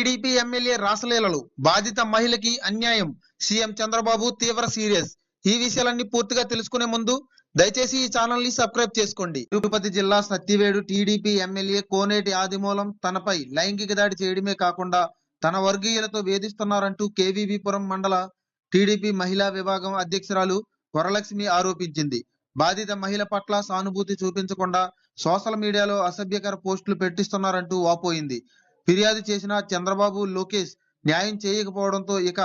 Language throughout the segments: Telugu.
TDP MLA రాసలీలలు. బాధిత మహిళకి అన్యాయం. సీఎం చంద్రబాబు తీవ్ర సీరియస్. ఈ విషయాలన్నీ పూర్తిగా తెలుసుకునే ముందు దయచేసి ఈ ఛానల్ని సబ్స్క్రైబ్ చేసుకోండి. తిరుపతి జిల్లా సత్యవేడు టీడీపీ ఎమ్మెల్యే కోనేటి ఆదిమూలం తనపై లైంగిక దాడి చేయడమే కాకుండా తన వర్గీయులతో వేధిస్తున్నారంటూ కేవీబీపురం మండల టీడీపీ మహిళా విభాగం అధ్యక్షురాలు వరలక్ష్మి ఆరోపించింది. బాధిత మహిళ పట్ల సానుభూతి చూపించకుండా సోషల్ మీడియాలో అసభ్యకర పోస్టులు పెట్టిస్తున్నారంటూ వాపోయింది. ఫిర్యాదు చేసిన చంద్రబాబు లోకేష్ న్యాయం చేయకపోవడంతో ఇక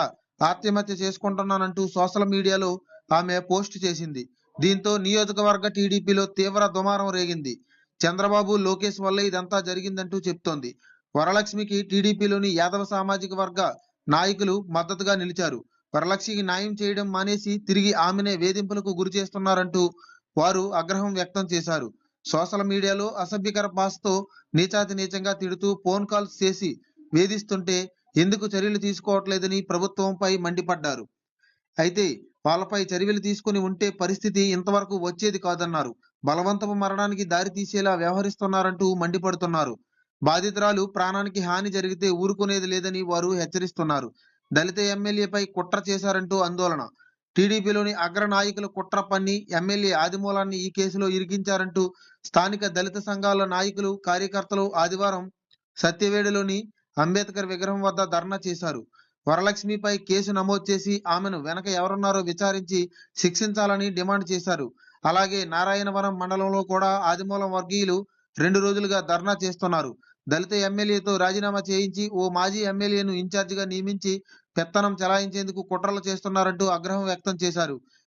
ఆత్మహత్య చేసుకుంటున్నానంటూ సోషల్ మీడియాలో ఆమె పోస్ట్ చేసింది. దీంతో నియోజకవర్గ టీడీపీలో తీవ్ర దుమారం రేగింది. చంద్రబాబు లోకేష్ వల్ల ఇదంతా జరిగిందంటూ చెప్తోంది. వరలక్ష్మికి టీడీపీలోని యాదవ సామాజిక వర్గ నాయకులు మద్దతుగా నిలిచారు. వరలక్ష్మికి న్యాయం చేయడం మానేసి తిరిగి ఆమెనే వేధింపులకు గురి చేస్తున్నారంటూ వారు ఆగ్రహం వ్యక్తం చేశారు. సోషల్ మీడియాలో అసభ్యకర పాస్తో నీచాతి నీచంగా తిడుతూ ఫోన్ కాల్స్ చేసి వేధిస్తుంటే ఎందుకు చర్యలు తీసుకోవట్లేదని ప్రభుత్వంపై మండిపడ్డారు. అయితే వాళ్ళపై చర్యలు తీసుకుని ఉంటే పరిస్థితి ఇంతవరకు వచ్చేది కాదన్నారు. బలవంతపు మరణానికి దారి తీసేలా వ్యవహరిస్తున్నారంటూ మండిపడుతున్నారు. బాధితురాలు ప్రాణానికి హాని జరిగితే ఊరుకునేది లేదని వారు హెచ్చరిస్తున్నారు. దళిత ఎమ్మెల్యేపై కుట్ర చేశారంటూ ఆందోళన. టీడీపీలోని అగ్రనాయకులు కుట్ర పన్ని ఎమ్మెల్యే ఆదిమూలాన్ని ఈ కేసులో ఇరికించారంటూ స్థానిక దళిత సంఘాల నాయకులు కార్యకర్తలు ఆదివారం సత్యవేడులోని అంబేద్కర్ విగ్రహం వద్ద ధర్నా చేశారు. వరలక్ష్మిపై కేసు నమోదు చేసి ఆమెను వెనక ఎవరున్నారో విచారించి శిక్షించాలని డిమాండ్ చేశారు. అలాగే నారాయణవరం మండలంలో కూడా ఆదిమూలం వర్గీయులు రెండు రోజులుగా ధర్నా చేస్తున్నారు. దళిత ఎమ్మెల్యేతో రాజీనామా చేయించి ఓ మాజీ ఎమ్మెల్యేను ఇన్ఛార్జిగా నియమించి పెత్తనం చెలాయించేందుకు కుట్రలు చేస్తున్నారంటూ ఆగ్రహం వ్యక్తం చేశారు.